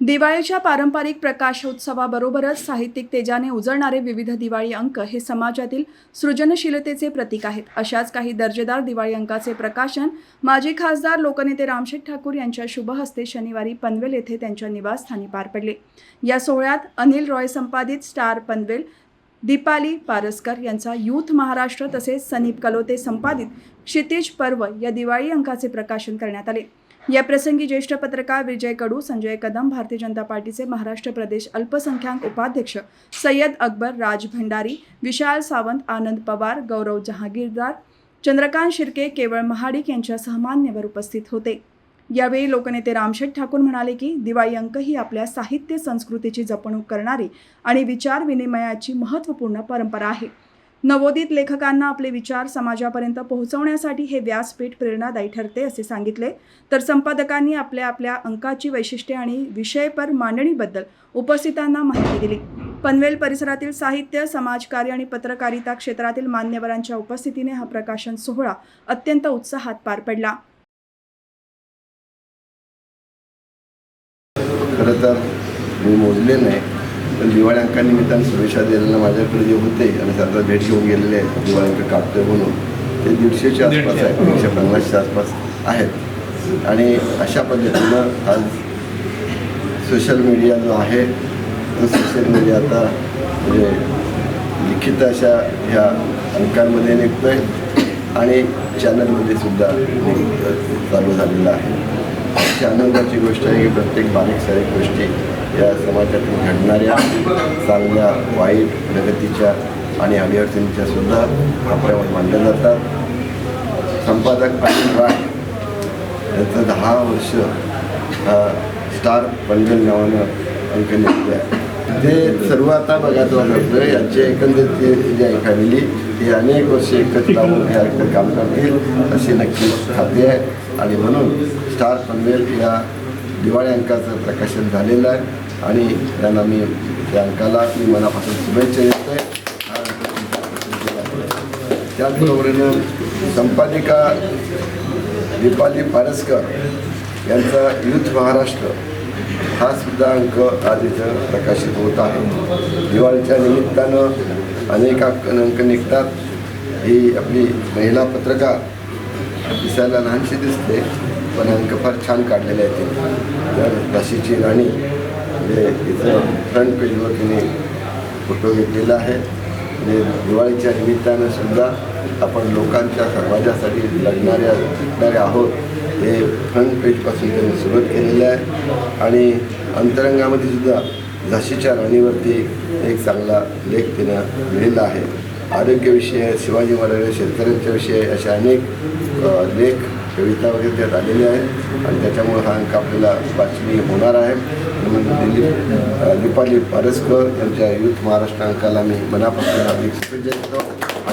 दिवाळीच्या पारंपरिक प्रकाशोत्सवाबरोबरच साहित्यिक तेजाने उजळणारे विविध दिवाळी अंक हे समाजातील सृजनशीलतेचे प्रतीक आहेत. अशाच काही दर्जेदार दिवाळी अंकाचे प्रकाशन माजी खासदार लोकनेते रामशेठ ठाकूर यांच्या शुभहस्ते शनिवारी पनवेल येथे त्यांच्या निवासस्थानी पार पडले. या सोहळ्यात अनिल रॉय संपादित स्टार पनवेल दीपाली पारसकर यांचा यूथ महाराष्ट्र तसेच सनीप कलोते संपादित क्षितिज पर्व या दिवाळी अंकाचे प्रकाशन करण्यात आले. या प्रसंगी ज्येष्ठ पत्रकार विजय कडू संजय कदम भारतीय जनता पार्टीचे महाराष्ट्र प्रदेश अल्पसंख्याक उपाध्यक्ष सय्यद अकबर राज भंडारी विशाल सावंत आनंद पवार गौरव जहागीरदार चंद्रकांत शिर्के केवळ महाडिक यांच्यासह मान्यवर उपस्थित होते. यावेळी लोकनेते रामशेठ ठाकूर म्हणाले की दिवाळी अंक ही आपल्या साहित्य संस्कृतीची जपणूक करणारी आणि विचार विनिमयाची महत्त्वपूर्ण परंपरा आहे. नवोदित लेखकांना आपले विचार समाजापर्यंत पोहोचवण्यासाठी हे व्यासपीठ प्रेरणादायी ठरते असे सांगितले. तर संपादकांनी आपल्या आपल्या अंकाची वैशिष्ट्ये आणि विषयपर मांडणीबद्दल उपस्थितांना माहिती दिली. पनवेल परिसरातील साहित्य समाजकार्य आणि पत्रकारिता क्षेत्रातील मान्यवरांच्या उपस्थितीने हा प्रकाशन सोहळा अत्यंत उत्साहात पार पडला. खरं तर मी मोजले नाही. पण दिवाळी अंकानिमित्तानं शुभेच्छा द्यायला माझ्याकडे जे होते आणि सध्या भेट घेऊन गेलेले आहेत दिवाळी अंक काढतोय म्हणून ते दीडशेच्या आसपास आहेत एकशे पन्नासच्या आसपास आहेत. आणि अशा पद्धतीनं आज सोशल मीडिया जो आहे तो सोशल मीडिया आता म्हणजे लिखित अशा ह्या अंकांमध्ये निघतोय आणि चॅनलमध्ये सुद्धा चालू झालेला आहे. अशी आनंदाची गोष्ट आहे की प्रत्येक बारीक सारीक गोष्टी या समाजातून घडणाऱ्या चांगल्या वाईट प्रगतीच्या आणि अडीअडचणीच्या सुद्धा आपल्यावर मांडल्या जातात. संपादक अनिल राय यांचं दहा वर्ष हा स्टार पनवेल नावानं अंक निघतो आहे ते सर्व आता बघा तो यांची एकंदरीत ती जी आहे फॅमिली ही अनेक वर्ष एकत्र राहून काम करतील अशी नक्की खाते आहे. आणि म्हणून स्टार पनवेल या दिवाळी अंकाचं प्रकाशन झालेलं आहे. आणि त्यांना मी त्या अंकाला मी मनापासून शुभेच्छा देतो आहे. त्याचबरोबरीनं संपादिका दीपाली पारसकर यांचा युथ महाराष्ट्र हा सुद्धा अंक आज इथं प्रकाशित होत आहे. दिवाळीच्या निमित्तानं अनेक अंक निघतात. ही आपली महिला पत्रकार दिसायला लहानशी दिसते पण अंक फार छान काढलेले आहेत तर काशीची राणी म्हणजे इथं फ्रंट पेजवर तिने फोटो घेतलेला आहे. म्हणजे दिवाळीच्या निमित्तानं सुद्धा आपण लोकांच्या समाजासाठी लढणाऱ्या लढणारे आहोत. हे फ्रंट पेजपासून त्यांनी सुरुवात केलेलं आहे. आणि अंतरंगामध्ये सुद्धा झाशीच्या राणीवरती एक चांगला लेख तिनं लिहिलेला आहे. आरोग्यविषय शिवाजी महाराज शेतकऱ्यांच्या विषयी अशा अनेक लेख कविता वगैरे त्यात आलेल्या आहेत. आणि त्याच्यामुळे हा अंक आपल्याला वाचनीय होणार आहे. म्हणून दिलीप दीपाली पारसकर यांच्या युथ महाराष्ट्र अंकाला मी मनापासून हार्दिक शुभेच्छा देतो.